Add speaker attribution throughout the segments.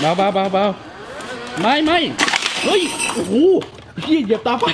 Speaker 1: เบาเบาเบาเบาไม่ไม่เฮ้ยโอ้โหยี่เหยียบตาไฟ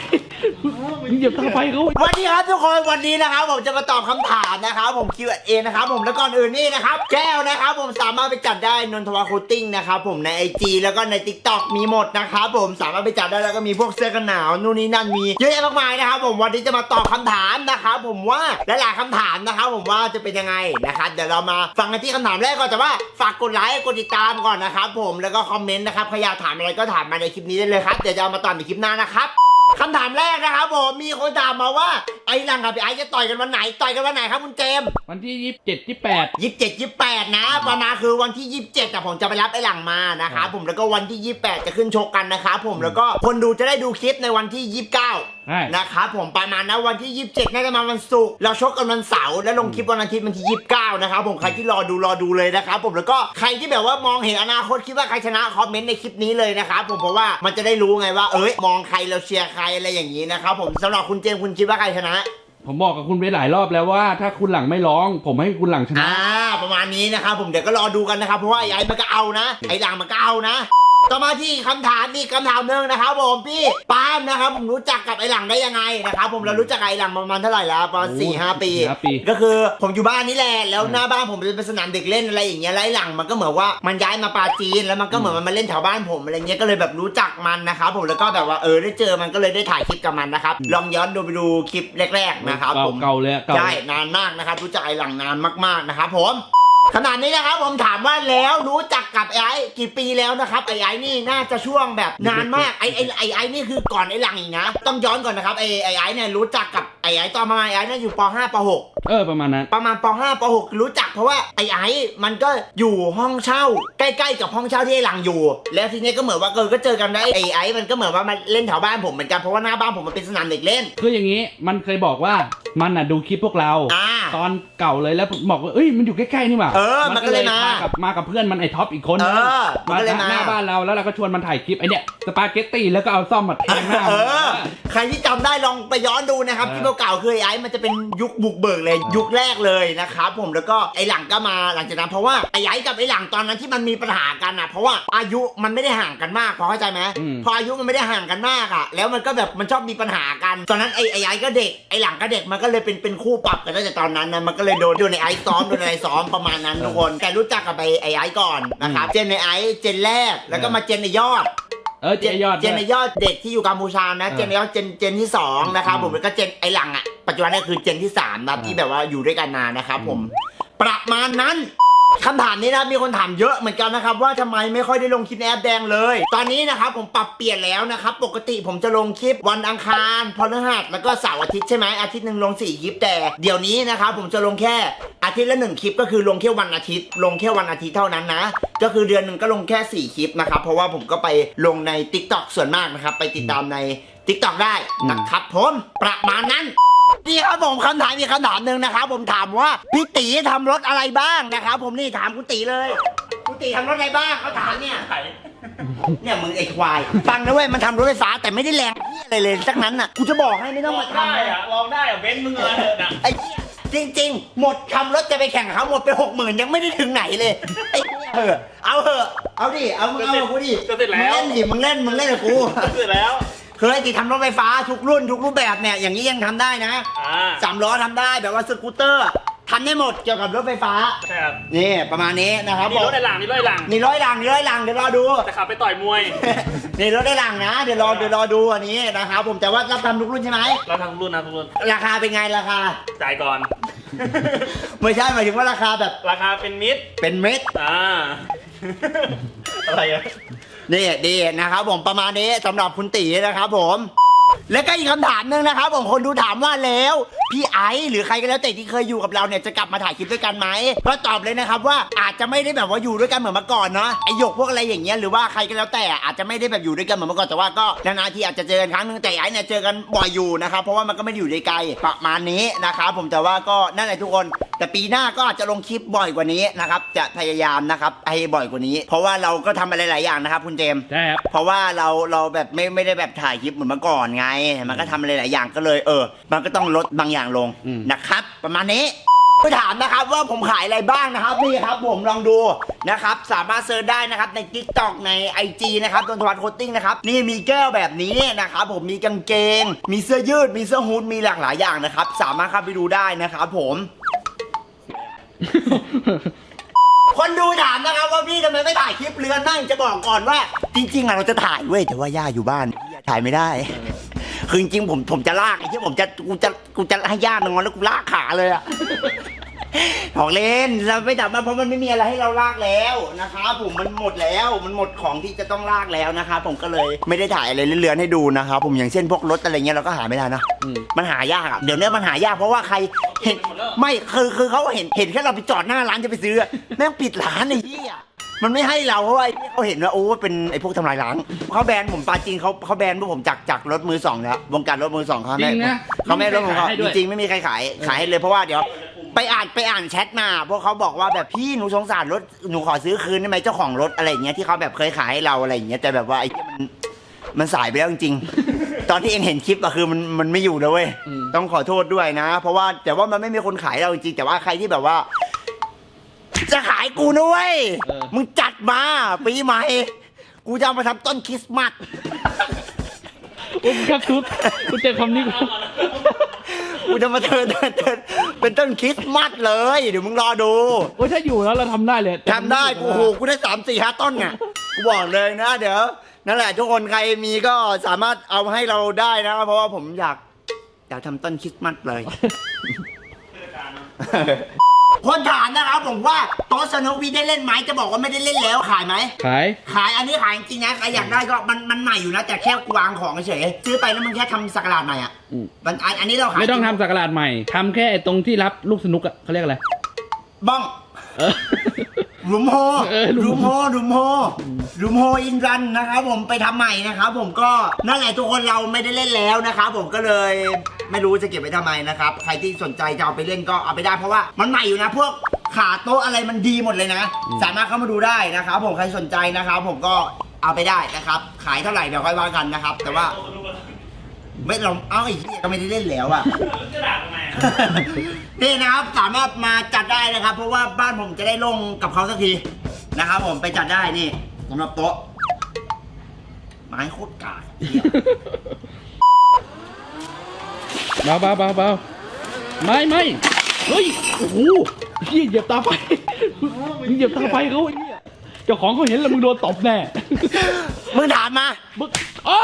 Speaker 1: มึงเหยียบตาไฟเขา
Speaker 2: วันนี้ครับทุกคนวันนี้นะครับผมจะมาตอบคำถามนะครับผม Q&A นะครับผมแล้วก่อนอื่นนี่นะครับแก้วนะครับผมสามารถไปจัดได้นนทวาคูติ้งนะครับผมใน IG แล้วก็ใน TikTok มีหมดนะครับผมสามารถไปจัดได้แล้วก็มีพวกเสื้อกันหนาวนู่นนี่นั่นมีเยอะแยะมากมายนะครับผมวันนี้จะมาตอบคำถามนะครับผมว่าหลายๆคำถามนะครับผมว่าจะเป็นยังไงนะครับเดี๋ยวเรามาฟังกันที่คำถามแรกก่อนแต่ว่าฝากกดไลค์กดติดตามก่อนนะครับผมแล้วก็คอมเมนต์นะครับใครอยากถามอะไรก็ถามมาในคลิปนี้ได้เลยครับเดี๋ยวจะเอามาตอบในคลิปหน้านะครับ คำถามแรกนะครับผมมีคนถามมาว่าไอ้หลังกับพี่ไอ้จะต่อยกันวันไหน ต่อยกันวันไหนครับคุณเจมส์
Speaker 1: วันที่ยี่สิบเจ็ดยี่แปด
Speaker 2: ยี่สิบเจ็ดยี่แปดนะประมาณคือวันที่ยี่สิบเจ็ดแต่ผมจะไปรับไอ้หลังมานะครับผมแล้วก็วันที่ยี่สิบแปดจะขึ้นชกกันนะครับผมแล้วก็คนดูจะได้ดูคลิปในวันที่ยี่สิบเก้า
Speaker 1: ใช่
Speaker 2: นะครับผมประมาณนะวันที่ 27 น่าจะมาวันศุกร์เราชกกันวันเสาร์แล้วลงคลิปวันอาทิตย์วันที่ 29 นะครับผมใครที่รอดูรอดูเลยนะครับผมแล้วก็ใครที่แบบว่ามองเห็นอนาคตคิดว่าใครชนะคอมเมนต์ในคลิปนี้เลยนะครับผมเพราะว่ามันจะได้รู้ไงว่าเอ้ยมองใครเราเชียร์ใครอะไรอย่างนี้นะครับผมสำหรับคุณเจมส์คุณคิดว่าใครชนะ
Speaker 1: ผมบอกกับคุณไปหลายรอบแล้วว่า ถ้าคุณหลังไม่ร้อง ผมให้คุณหลังชนะ
Speaker 2: อ่าประมาณนี้นะครับผมเดี๋ยวก็รอดูกันนะครับเพราะว่าไอ้ไอ้มันก็เอานะ ไอ้หลังมันก็เอานะ ต่อมาที่คำถามมีคำถามหนึ่งนะครับผมพี่ปาล์มนะครับผมรู้จักกับไอ้หลังได้ยังไงนะครับผมเรารู้จักกับไอ้หลังประมาณเท่าไหร่แล้วประมาณ
Speaker 1: โอ้
Speaker 2: สี่ห้าปี
Speaker 1: สี่ห้าปี
Speaker 2: ก็คือผมอยู่บ้านนี่แหละแล้วหน้าบ้านผมเป็นสนามเด็กเล่นอะไรอย่างเงี้ยแล้วไอ้หลังมันก็เหมือนว่ามันย้ายมาปาจีนแล้วมันก็เหมือนมันมาเล่นแถวบ้านผมอะไรเงี้ยก็เลยแบบรู้จักมันนะครับผมแล้วก็แบบว่าเออได้เจอมันก็เลยได้ถ่ายคลิปกับมันนะครับลองย้อนดูไปดูคลิปแรก ๆนะครับ
Speaker 1: เก่า
Speaker 2: ผม
Speaker 1: เก่าเลยอะเก่า
Speaker 2: ใช่นานมากนะครับรู้จักไอ้หลังนานมากๆนะครับผม ขนาดนี้นะครับผมถามว่าแล้วรู้จักกับไอ้ไอ้กี่ปีแล้วนะครับไอ้ไอ้นี่น่าจะช่วงแบบนานมากไอ้ไอ้ไอ้ไอ้นี่คือก่อนไอ้หลังอีกนะ ต้องย้อนก่อนนะครับไอ้ไอ้ไอ้เนี่ยรู้จักกับไอ้ไอ้ตอนประมาณไอ้ไอ้น่าอยู่ป .5 ป .6
Speaker 1: เออประมาณนั้น
Speaker 2: ประมาณป .5 ป .6 รู้จักเพราะว่าไอ้ไอ้มันก็อยู่ห้องเช่า ใกล้ๆกับห้องเช่าที่ไอ้หลังอยู่ แล้วทีนี้ก็เหมือนว่าเออก็เจอกันได้ไอ้ไอ้มันก็เหมือนว่ามาเล่นแถวบ้านผมเหมือนกันเพราะว่าหน้าบ้านผมมันเป็นสนามเด็กเล่น
Speaker 1: คืออย่างนี้มันเคยบอกว่า มันอะดูคลิปพวกเรา
Speaker 2: อ่า
Speaker 1: ตอนเก่าเลยแล้วบอกว่าเอ้ยมันอยู่ใกล้ๆนี่หว่า
Speaker 2: เออมันก็เลยมา
Speaker 1: กับมากับเพื่อนมันไอ้ท็อปอีกคน
Speaker 2: เอ
Speaker 1: นึง
Speaker 2: อมัน
Speaker 1: มา
Speaker 2: ก็เลยมา
Speaker 1: หน้าบ้านเราแล้วเราก็ชวนมันถ่ายคลิปไอเนี่ยสปาเกตตี้แล้วก็เอาซ่อมมาแทงหน้า
Speaker 2: เอ
Speaker 1: มัน
Speaker 2: อ ใครที่จำได้ลองไปย้อนดูนะครับ
Speaker 1: เออ
Speaker 2: ที่เก่าๆคือไอ้ไอ้มันจะเป็นยุคบุกเบิกเลย ยุคแรกเลยนะครับผมแล้วก็ไอ้หลังก็มาหลังจากนั้นเพราะว่าไอ้ไอ้กับไอ้หลังตอนนั้นที่มันมีปัญหากันอะ เพราะว่าอายุมันไม่ได้ห่างกันมากพอเข้าใจไหม
Speaker 1: อืม
Speaker 2: พออายุมันไม่ได้ห่างกันมากอะ แล้วมันก็แบบมันชอบมีปัญหากัน ตอนนั้นไอ้ไอ้ไอ้ก็เด็กไอ้หลังก็เด็กมันก็เลยเป็นเป็นคู่ปรับกันตั้งแต่ตอนนั้นนะมันก็เลยโดนโดนไอ้ไอ้ซ้อมโดนไอ้ไอ้ซ้อมประมาณนั้นทุกคน แต่รู้จักกับไอ้ไอ้ไอ้ก่อนนะครับเจนไอ้ไอ้เจนแรกแล้วก็มาเจนไอ้ยอด
Speaker 1: เออเจยอด
Speaker 2: เจนในยอดเด็กที่อยู่กัมพูชานะ
Speaker 1: เออ
Speaker 2: เจนในยอดเจนเจนที่สองนะครับ
Speaker 1: อืม
Speaker 2: ผมแล้วก็เจนไอหลังอะปัจจุบันนี้คือเจนที่สามนะ
Speaker 1: เออ
Speaker 2: ที่แบบว่าอยู่ด้วยกันนานนะครับผม
Speaker 1: อืม
Speaker 2: ประมาณนั้น คำถามนี้นะมีคนถามเยอะเหมือนกันนะครับว่าทำไมไม่ค่อยได้ลงคลิปในแอปแดงเลย ตอนนี้นะครับผมปรับเปลี่ยนแล้วนะครับปกติผมจะลงคลิปวันอังคารพฤหัสแล้วก็เสาร์อาทิตย์ใช่ไหมอาทิตย์หนึ่งลงสี่คลิปแต่เดี๋ยวนี้นะครับผมจะลงแค่อาทิตย์ละหนึ่งคลิปก็คือลงแค่วันอาทิตย์ ลงแค่วันอาทิตย์เท่านั้นนะ ก็คือเดือนหนึ่งก็ลงแค่สี่คลิปนะครับ เพราะว่าผมก็ไปลงใน t ิ k t o k ส่วนมากนะครับ ไปติดตามใน t ิ k t o k ได้นะครับผมประมาณนั้น นี่ครับผมคำถามมีคำถามหนึ่งนะครับผมถามว่าพี่ตีทำรถอะไรบ้างนะครับผมนี่ถามคุณตีเลยคุณตีทำรถอะไรบ้างเขาถามเนี่ยเนี่ยมึงไอ้ควายฟังนะเว้ยมันทำรถไฟฟ้าแต่ไม่ได้แรงเหี้ยอะไรเลยสักนั้นน่ะกูจะบอกให้ไม่ต้อง
Speaker 3: ลอ
Speaker 2: มาง
Speaker 3: ได้
Speaker 2: ทำเลย
Speaker 3: อะลองได้อะเบนซ์มึงเลยเถอะนะ
Speaker 2: ไอ้เหี้ยจริง ๆ หมดทำรถจะไปแข่งกับเขาหมดไปหกหมื่นยังไม่ได้ถึงไหนเลยไอ้เหี้ยเออเอาเถอะเอาดิเอามึงเอากับกูดิ
Speaker 3: จะเสร็จ
Speaker 2: มึง
Speaker 3: แล้ว
Speaker 2: เล่นดิมึงเล่นมึงเล่นกับกู
Speaker 3: เสร็จแล้ว
Speaker 2: เคยติดทำรถไฟฟ้าทุกรุ่นทุกรูปแบบเนี่ยอย่างนี้ยังทำได้นะ
Speaker 3: อ่า
Speaker 2: สามล้อทำได้แบบว่าสกูตเตอร์ทำได้หมดเกี่ยวกับรถไฟฟ้า
Speaker 3: ใช่ครับ
Speaker 2: นี่ประมาณนี้นะครับ
Speaker 3: นี่รถในหลังนี่รถในหลัง
Speaker 2: นี่ร้อยลังนี่ร้อยลังเดี๋ยวรอดู
Speaker 3: จะขับไปต่อยมวย
Speaker 2: นี่รถได้ลังนะ เดี๋ยวรอเดี๋ยวรอดูอันนี้นะครับผมแต่ว่ารับทำทุกรุ่นใช่ไหม
Speaker 3: เราทำทุกรุ่นนะทุกรุ่น
Speaker 2: ราคาเป็นไงราคา
Speaker 3: จ่ายก่อน
Speaker 2: ไม่ใช่หมายถึงว่าราคาแบบ
Speaker 3: ราคาเป็นมิตร
Speaker 2: เป็นเม็ด
Speaker 3: อ่า อะไรอะ
Speaker 2: นี่ดีนะครับผมประมาณนี้สำหรับคุณตีนะครับผม และก็อีกคำถามหนึ่งนะครับผมคนดูถามว่าแล้วพี่ไอซ์หรือใครก็แล้วแต่ที่เคยอยู่กับเราเนี่ยจะกลับมาถ่ายคลิปด้วยกันไหมก็ตอบเลยนะครับว่าอาจจะไม่ได้แบบว่าอยู่ด้วยกันเหมือนเมื่อก่อนเนาะไอหยกพวกอะไรอย่างเงี้ยหรือว่าใครก็แล้วแต่อาจจะไม่ได้แบบอยู่ด้วยกันเหมือนเมื่อก่อนแต่ว่าก็นานๆทีอาจจะเจอกันครั้งหนึงแต่ไอซ์เนี่ยเจอกันบ่อยอยู่นะครับเพราะว่ามันก็ไม่ได้อยู่ในไกลประมาณนี้นะครับผมแต่ว่าก็นั่นแหละทุกคน แต่ปีหน้าก็อาจจะลงคลิปบ่อยกว่านี้นะครับจะพยายามนะครับให้บ่อยกว่านี้ เพราะว่าเราก็ทำอะไรหลายอย่างนะครับคุณเจมส์
Speaker 1: ใช่ครับ
Speaker 2: เพราะว่าเราเราแบบไม่ไม่ได้แบบถ่ายคลิปเหมือนเมื่อก่อนไง มันก็ทำอะไรหลายอย่างก็เลยเออ มันก็ต้องลดบางอย่างลง
Speaker 1: อืม
Speaker 2: นะครับ ประมาณนี้ไปถามนะครับว่าผมขายอะไรบ้างนะครับนี่ครับผมลองดูนะครับ สามารถเซิร์ชได้นะครับใน t ิ k t o k ใน IG นะครับตนทวัฒน์โคตติ้งนะครับนี่มีแก้วแบบนี้นะครับผมมีกางเกง มีเสื้อยืดมีเสื้อฮู้ดมีหลากหลายอย่างนะครับ สามารถเข้าไปดูได้นะครับผมคนดูถามนะครับว่าพี่ทำไมไม่ถ่ายคลิปเรือนนั่งจะบอกก่อนว่า จริงๆอะเราจะถ่ายเว้ยแต่ว่าย่าอยู่บ้านถ่ายไม่ได้ คือจริงๆผมผมจะลากไอ้ที่ผมจะกูจะกูจะให้ย่านอนแล้วกูลากขาเลยอะ ของเล่นเราไม่จับมาเพราะมันไม่มีอะไรให้เราลากแล้วนะครับผมมันหมดแล้วมันหมดของที่จะต้องลากแล้วนะครับผมก็เลยไม่ได้ถ่ายอะไรเรือนๆให้ดูนะครับผมอย่างเช่นพวกรถอะไรเงี้ยเราก็หาไม่ได้นะ
Speaker 1: อืม
Speaker 2: มันหายากอะเดี๋ยวนี้มันหายากเพราะว่าใครเห็นไม่คือคือเขาเห็นเห็นแค่เราไปจอดหน้าร้านจะไปซื้ออะแม่งปิดร้านไอ้ที่อะ มันไม่ให้เราเพราะว่าไอ้ที่เขาเห็นว่าโอ้เป็นไอ้พวกทำลายล้างเขาแบนผมปาจริงเขาเขาแบนพวกผมจากจากรถมือสองแล้ววงการรถมือสองเขา
Speaker 1: จริงนะ
Speaker 2: เขาไม่ให้รถของเขา
Speaker 1: ไม่มีใครขายให้ด้วย
Speaker 2: จริงๆไม่มีใครขายขายให้เลยเพราะว่าเดี๋ยว ไปอ่านไปอ่านแชทมาพวกเขาบอกว่าแบบพี่หนูสงสารรถหนูขอซื้อคืนได้ไหมเจ้าของรถอะไรอย่างเงี้ยที่เขาแบบเคยขายให้เราอะไรอย่างเงี้ยแต่แบบว่าไอ้ที่มันมันสายไปแล้วจริงๆ ตอนที่เองเห็นคลิปอะคือมันมันไม่อยู่นะเว้ย
Speaker 1: อืม
Speaker 2: ต้องขอโทษด้วยนะ เพราะว่าแต่ว่ามันไม่มีคนขายเราจริงๆแต่ว่าใครที่แบบว่า จะขายกูนะเว้ยมึงจัดมาปีใหม่ กูจะเอามาทำต้นคริสต์มาส
Speaker 1: โอ้ครับทุกกูเจอคำนี้กู
Speaker 2: กูจะมาเทินเทินเทินเป็นต้นคริสต์มาสเลย เดี๋ยวมึงรอดู
Speaker 1: โอ้ยถ้าอยู่แล้วเราทำได้เลย
Speaker 2: ทำได้กูโอ้โหกูได้สามสี่ห้าต้นไงกูบอกเลยนะ เดี๋ยว นั่นแหละ ทุกคนใครมีก็สามารถเอามาให้เราได้นะ เพราะว่าผมอยาก อยากทำต้นคริสต์มาสเลย คนถามนะครับผมว่าโต๊ะสนุกวีได้เล่นไหมจะบอกว่าไม่ได้เล่นแล้วขายไหม
Speaker 1: ขาย
Speaker 2: ขายอันนี้ขายจริงๆนะใครอยากได้ก็มันมันใหม่อยู่นะแต่แค่วางของเฉยซื้อไปแล้วมันแค่ทำสักการาดใหม่อะ
Speaker 1: อืม
Speaker 2: มันอันอันนี้เราขาย
Speaker 1: ไม่ต้องทำสักการาดใหม่ทำแค่ไอ้ตรงที่รับลูกสนุกอะเขาเรียกอะไร
Speaker 2: บ้อง
Speaker 1: เออ
Speaker 2: หลุมโฮ
Speaker 1: เออหลุ
Speaker 2: หลุ
Speaker 1: ม
Speaker 2: มโฮหลุมโฮหลุมโฮอินรันนะครับผมไปทำใหม่นะครับผมก็นั่นแหละทุกคนเราไม่ได้เล่นแล้วนะครับผมก็เลย ไม่รู้จะเก็บไว้ทำไมนะครับ ใครที่สนใจจะเอาไปเล่นก็เอาไปได้เพราะว่ามันใหม่อยู่นะพวกขาโต๊ะอะไรมันดีหมดเลยนะ สามารถเข้ามาดูได้นะครับผมใครสนใจนะครับ ผมก็เอาไปได้นะครับ ขายเท่าไหร่เดี๋ยวค่อยว่ากันนะครับ แต่ว่าไม่เราเอาไอ้เหี้ยก็ไม่ได้เล่นแล้วอะ
Speaker 3: จะด่าทำไมอะ
Speaker 2: นี่นะครับสามารถมาจัดได้นะครับ เพราะว่าบ้านผมจะได้ลงกับเขาสักทีนะครับ ผมไปจัดได้นี่สำหรับโต๊ะไม้โคตรกายเหี้ย
Speaker 1: เบาเบาเบาเบาไม่ไม่เฮ้ยโอ้โหเฮียเหยียบตาไฟมึงเหยียบตาไฟเขาไอ้เฮียเจ้าของเขาเห็นแล้วมึงโดนตบแน่
Speaker 2: มึงถามมา
Speaker 1: มึงอ้า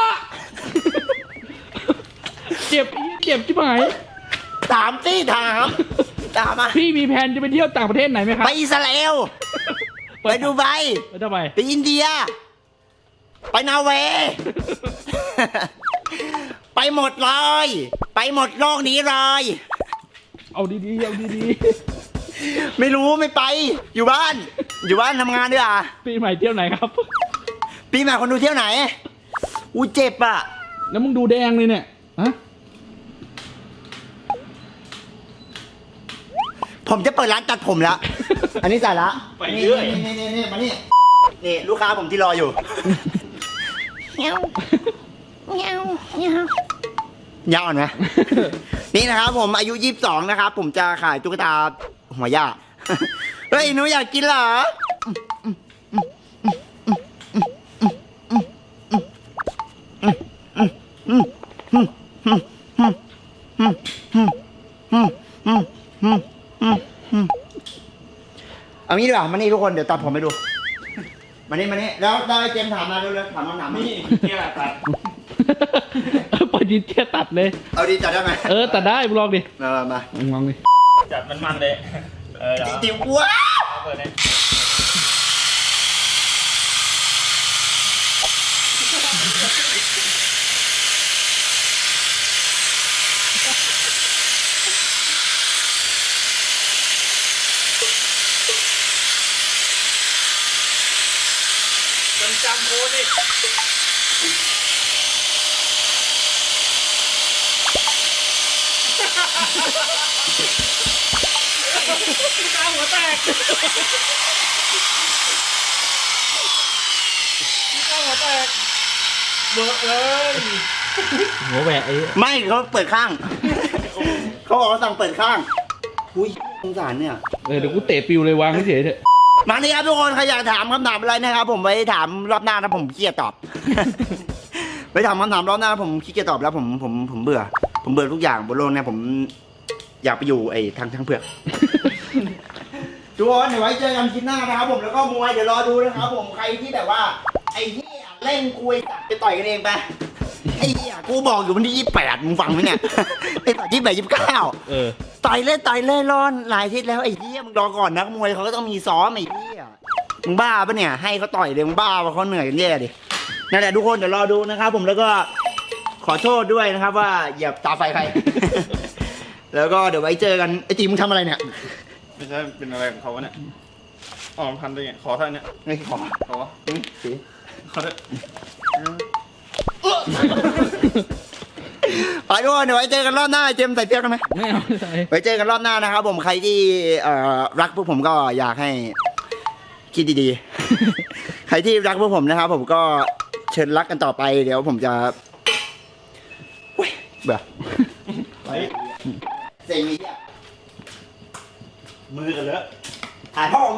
Speaker 1: เจ็บไอ้เหี้ยเจ็บชิบหาย
Speaker 2: ถามสิถามถามมา
Speaker 1: พี่มีแผนจะไปเที่ยวต่างประเทศไหนไหมครับ
Speaker 2: ไปอิสราเอลไปดูไบ
Speaker 1: ไปทำไม
Speaker 2: ไปอินเดีย ไปนอร์เวย์ไป หมดเลย ไปหมดโลกนี้เลย
Speaker 1: เอาดีๆ เอาดี
Speaker 2: ไม่รู้ไม่ไป อยู่บ้าน อยู่บ้านทำงานด้วยอะ
Speaker 1: ๆ ปีใหม่เที่ยวไหนครับ
Speaker 2: ปีใหม่คนดูเที่ยวไหน อูเจ็บอะ
Speaker 1: แล้วมึงดูแดงเลยเนี่ยฮะ
Speaker 2: ผมจะเปิดร้านตัดผมแล้ว อันนี้ใส่ละ
Speaker 3: ไปเรื่อย
Speaker 2: นี่นี่นี่มานี่นี่ ลูกค้าผมที่รออยู่
Speaker 4: เงี้ยวเงี้ ยวเงี้ยว
Speaker 2: ยาวอ่อนไหม นี่นะครับผมอายุ 22 นะครับ ผมจะขายตุ๊กตาหัวย่า เฮ้ยหนูอยากกินเหรอ เอางี้ดีกว่ามานี่ทุกคนเดี๋ยวตัดผมไปดู มานี่มานี่แล้วได้เจมส์ถามมาเร็วๆถามคำถามมา
Speaker 3: นี่เกียร์ตัด
Speaker 1: ปฏิเทียตัดเลย
Speaker 2: เอาดีจัดได้ไหม
Speaker 1: เออตัดได้มึงลองดิ
Speaker 2: มามามา
Speaker 1: มึงลองดิ
Speaker 3: จัดมันมันๆเลย เออเดี๋ยว
Speaker 2: จิ๋วว้าว
Speaker 3: เอาเปิดเลยจำจำโค้ด ตาหัวแตกตาหัวแตกเบิกเลย
Speaker 1: หัวแหวะไอ้
Speaker 2: ไม่เขาเปิดข้าง เขาบอกว่าสั่งเปิดข้างอุ้ยสงสารเนี่ย
Speaker 1: เออเดี๋ยวกูเตะปิวเลยวางเฉยๆเถอะ
Speaker 2: มานี่ครับทุกคนใครอยากถามคำถามอะไรนะครับ ผมไว้ถามรอบหน้านะผมขี้เกียจตอบ ไปถามคำถามรอบหน้าผมขี้เกียจตอบแล้วผมผมผมเบื่อ ผมเบื่อทุกอย่างบนโลกเนี่ยผมอยากไปอยู่ไอ้ทางทางเผือก ทุกคนเดี๋ยวไว้เจอกันคลิปหน้านะครับผมแล้วก็มวยเดี๋ยวรอดูนะครับผมใครที่แบบว่า ไอ้เหี้ยเล่นคุยตัดไปต่อยกันเองไปไอ้เหี้ยกูบอกอยู่วันที่ยี่แปดมึงฟังไหมเนี่ยไอ้ต่อยยี่แปดยี่เก้า
Speaker 1: เออ
Speaker 2: ต่อยเล่นต่อยเล่นร้อนหลายอาทิตย์แล้วไอ้เหี้ยมึงรอก่อนนักมวยเขาก็ต้องมีซ้อมไอ้เหี้ยมึงบ้าปะเนี่ยให้เขาต่อยเลยมึงบ้าปะเขาเหนื่อยกันแย่ดินั่นแหละทุกคนเดี๋ยวรอดูนะครับผมแล้วก็ ขอโทษด้วยนะครับว่าเหยียบตาไฟใคร แล้วก็เดี๋ยวไว้เจอกันไอ้ตีมึงทำอะไรเนี่ย
Speaker 3: ไม่ใช่เป็นอะไรของเขาวะเนี่ยอ๋อมันพันได้ไงขอท่านเนี่ย
Speaker 2: ไม่ขอ
Speaker 3: ขอ
Speaker 2: อืมสี
Speaker 3: ขอเถอะ
Speaker 2: ไปทุกคนเดี๋ยวไว้เจอกันรอบหน้าไอ้เจมส์ใส่เสื้อกันไหม
Speaker 1: ไม่เอาไม่ใส่
Speaker 2: ไว้เจอกันรอบหน้านะครับผมใครที่เอ่อรักพวกผมก็อยากให้คิดดีๆ ใครที่รักพวกผมนะครับผมก็เชิญรักกันต่อไป เดี๋ยวผมจะ แบบไปเซ็งนี้มือกันเลอะถ่ายพ่อง